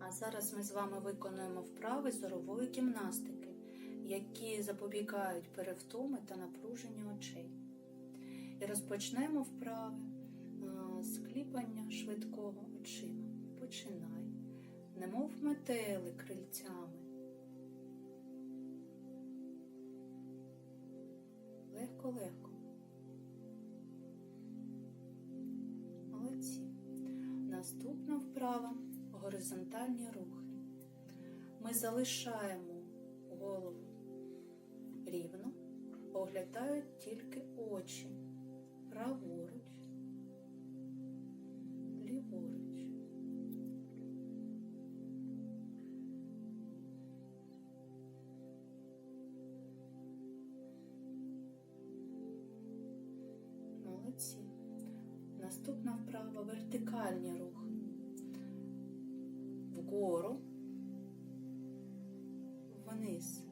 А зараз ми з вами виконуємо вправи зорової гімнастики, які запобігають перевтоми та напруженню очей. І розпочнемо вправи з кліпання швидкого очима. Починай, немов метели крильцями. Легко-легко. Молодці. Наступна вправа горизонтальні рухи. Ми залишаємо голову рівно, оглядають тільки очі праворуч, ліворуч. Молодці. Наступна вправа вертикальні рухи. Вгору, вниз.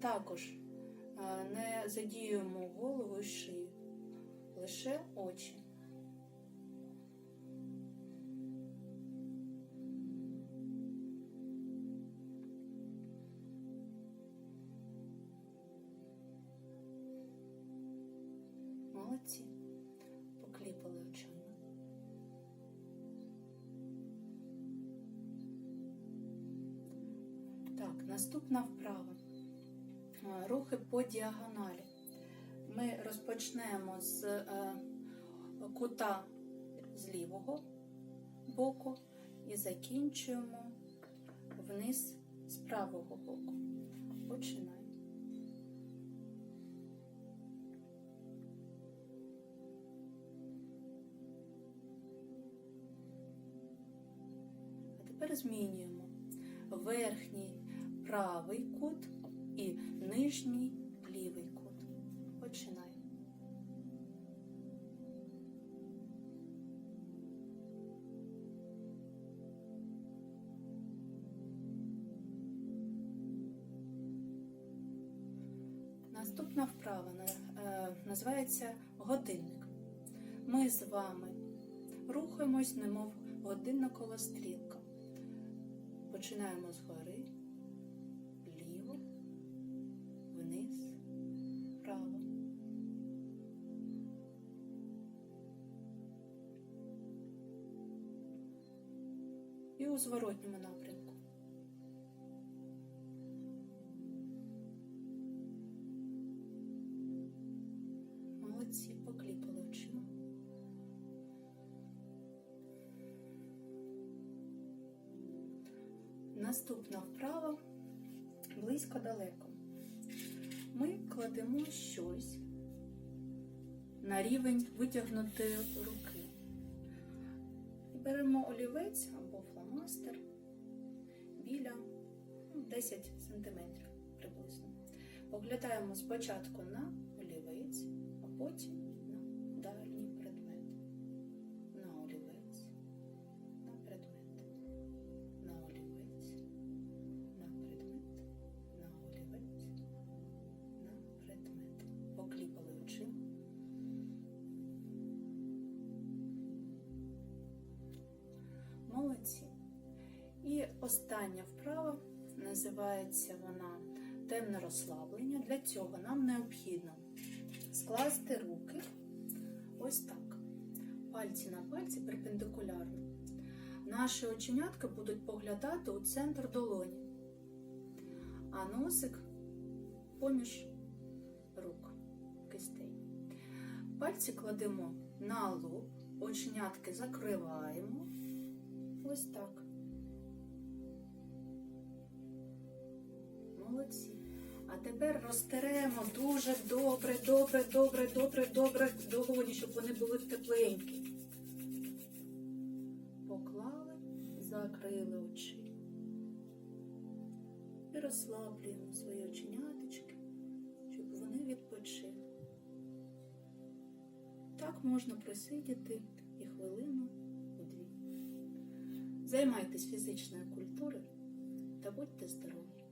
Також е, не задіюємо голову і шию, лише очі. Молодці. Покліпали очима. Так, наступна вправа. Рухи по діагоналі. Ми розпочнемо з е, кута з лівого боку і закінчуємо вниз з правого боку. Починаємо. А тепер змінюємо верхній правий кут і нижній лівий кут. Починаємо. Наступна вправа е, називається годинник. Ми з вами рухаємось, немов годинна колострілка. Починаємо згори, вліво, вниз, вправо. І у зворотньому напрямку. Молодці, покліпали очима. Наступна вправа близько далеко. Ми кладемо щось на рівень витягнутої руки. Беремо олівець або фломастер біля ну, 10 см приблизно. Поглядаємо спочатку на олівець, а потім остання вправа називається вона темне розслаблення. Для цього нам необхідно скласти руки ось так. Пальці на пальці перпендикулярно. Наші оченятка будуть поглядати у центр долоні, а носик поміж рук кистей. Пальці кладемо на лоб, оченятки закриваємо. Ось так. Молодці. А тепер розтеремо дуже добре, добре, добре, добре, добре долоні, щоб вони були тепленькі. Поклали, закрили очі. І розслаблюємо свої оченяточки, щоб вони відпочили. Так можна присидіти і хвилину у дві. Займайтесь фізичною культурою та будьте здорові!